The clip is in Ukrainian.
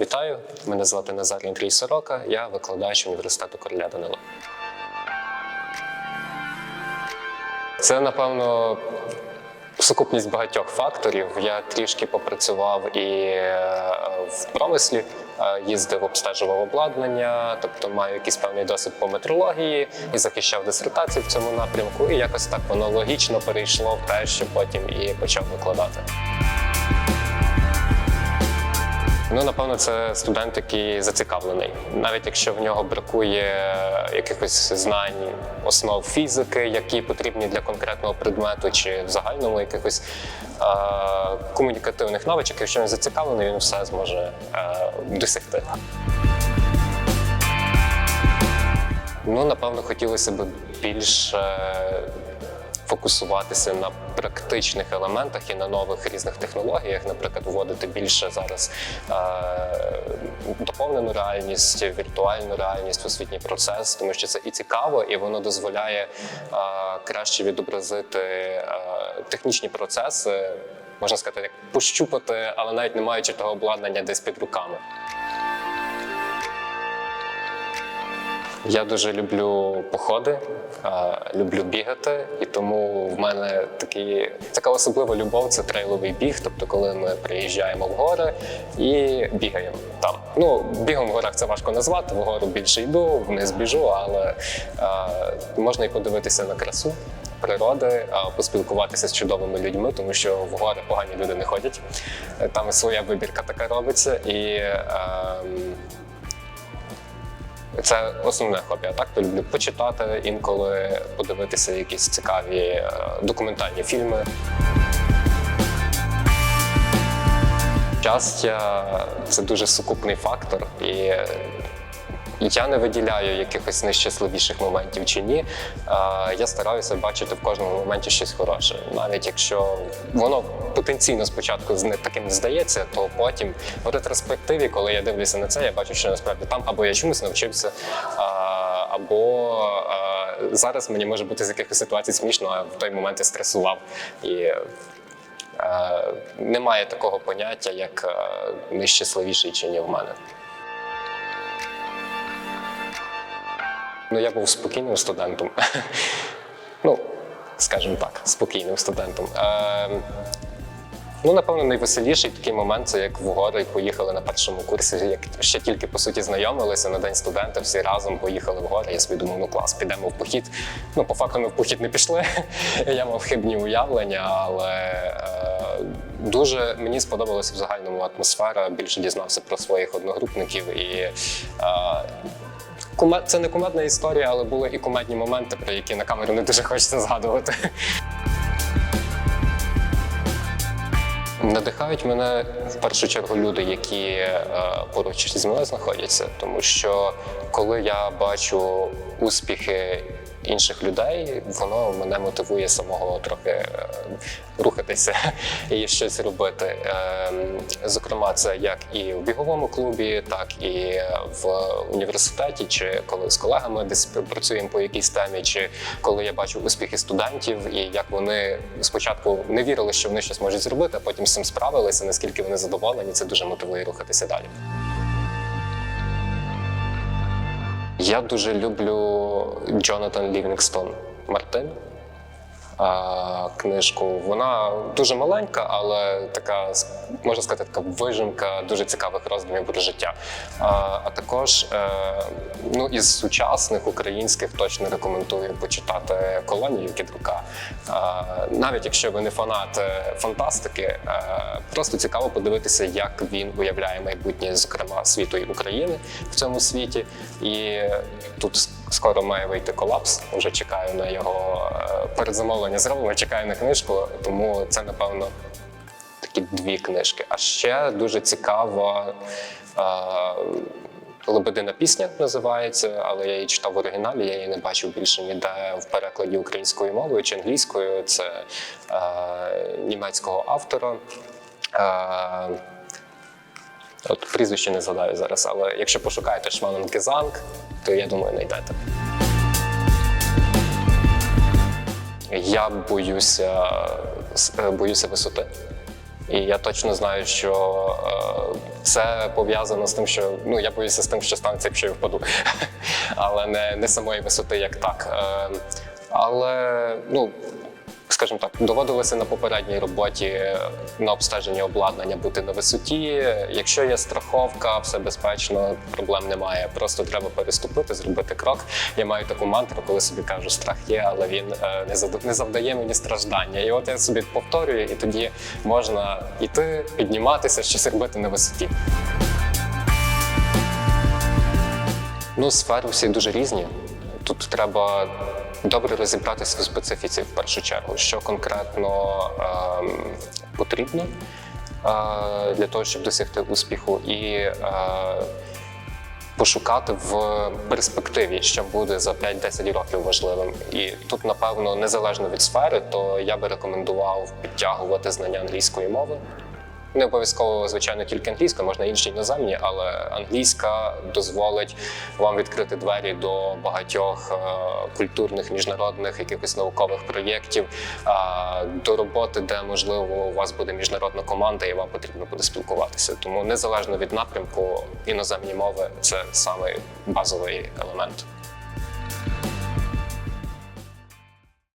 Вітаю, мене звати Назар Андрій Сорока, я викладач університету Короля Данила. Це, напевно, сукупність багатьох факторів. Я трішки попрацював і е, в промислі, е, їздив, обстежував обладнання, тобто маю якийсь певний досвід по метрології і захищав дисертацію в цьому напрямку. І якось так воно логічно перейшло в те, що потім і почав викладати. Ну, напевно, це студент, який зацікавлений. Навіть якщо в нього бракує якихось знань основ фізики, які потрібні для конкретного предмету, чи в загальному якихось е- комунікативних навичок, якщо він зацікавлений, він все зможе е- досягти. Ну, напевно, хотілося б більше фокусуватися на практичних елементах і на нових різних технологіях, наприклад, вводити більше зараз е, доповнену реальність, віртуальну реальність в освітній процес, тому що це і цікаво, і воно дозволяє е, краще відобразити е, технічні процеси. Можна сказати, як пощупати, але навіть не маючи того обладнання десь під руками. Я дуже люблю походи, люблю бігати, і тому в мене такі така особлива любов це трейловий біг. Тобто, коли ми приїжджаємо в гори і бігаємо там. Ну, бігом в горах це важко назвати. Вгору більше йду, вниз біжу, але е, можна і подивитися на красу. Природи, а поспілкуватися з чудовими людьми, тому що в гори погані люди не ходять. Там своя вибірка така робиться, і ем, це основне хобі. Так то люблю почитати інколи, подивитися якісь цікаві е, документальні фільми. Щастя це дуже сукупний фактор, і я не виділяю якихось найщасливіших моментів чи ні. Е, Я стараюся бачити в кожному моменті щось хороше. Навіть якщо воно потенційно спочатку не таким здається, то потім в ретроспективі, коли я дивлюся на це, я бачу, що насправді там або я чомусь навчився, або зараз мені може бути з якихось ситуацій смішно, а в той момент я стресував. І е, немає такого поняття, як е, найщасливіший чи ні в мене. Ну, я був спокійним студентом. ну, скажімо так, спокійним студентом. Е, ну, напевно, найвеселіший такий момент це як в гори поїхали на першому курсі, як ще тільки по суті знайомилися на день студента, всі разом поїхали в гори. Я собі думав, ну клас, підемо в похід. Ну, по факту ми в похід не пішли. я мав хибні уявлення, але е, дуже мені сподобалася в загальному атмосфера. Більше дізнався про своїх одногрупників і. Е, Куме- Це не кумедна історія, але були і кумедні моменти, про які на камеру не дуже хочеться згадувати. Надихають мене в першу чергу люди, які е, поруч зі мною знаходяться, тому що коли я бачу успіхи інших людей, воно мене мотивує самого трохи е, рухатися і щось робити. Е, Зокрема, це як і в біговому клубі, так і в університеті, чи коли з колегами десь працюємо по якійсь темі, чи коли я бачу успіхи студентів, і як вони спочатку не вірили, що вони щось можуть зробити, а потім з цим справилися, наскільки вони задоволені, це дуже мотивує рухатися далі. Я дуже люблю Джонатан Лівінгстон Мартин. Книжку. Вона дуже маленька, але така, можна сказати, така вижимка дуже цікавих роздумів про життя. А, також е, ну, із сучасних українських точно рекомендую почитати колонію Кідрука. Навіть якщо ви не фанат е, фантастики, е, просто цікаво подивитися, як він уявляє майбутнє, зокрема світу і України в цьому світі. І тут скоро має вийти колапс. Вже чекаю на його е, передзамовлення. Зробимо, чекаю на книжку, тому це напевно такі дві книжки. А ще дуже цікава. е, Лебедина пісня називається, але я її читав в оригіналі, я її не бачив більше ніде в перекладі українською мовою чи англійською. Це е, німецького автора. Е, От прізвище не згадаю зараз, але якщо пошукаєте Шманон Гезанг, то я думаю, знайдете. Я боюся, е, боюся висоти. І я точно знаю, що е, Це пов'язано з тим, що ну я боюся з тим, що станеться, якщо я впаду, але не, не самої висоти, як так. Е, але ну. Скажімо так, доводилося на попередній роботі на обстеження обладнання бути на висоті. Якщо є страховка, все безпечно, проблем немає. Просто треба переступити, зробити крок. Я маю таку мантру, коли собі кажу, страх є, але він е, не завдає мені страждання. І от я собі повторюю, і тоді можна йти, підніматися, щось робити на висоті. Ну, сфери всі дуже різні. Тут треба добре розібратися в специфіці в першу чергу, що конкретно ем, потрібно е, для того, щоб досягти успіху, і е, пошукати в перспективі, що буде за 5-10 років важливим. І тут, напевно, незалежно від сфери, то я би рекомендував підтягувати знання англійської мови. Не обов'язково, звичайно, тільки англійська, можна інші іноземні, але англійська дозволить вам відкрити двері до багатьох е, культурних, міжнародних якихось наукових проєктів, е, до роботи, де можливо у вас буде міжнародна команда, і вам потрібно буде спілкуватися. Тому незалежно від напрямку, іноземні мови це саме базовий елемент.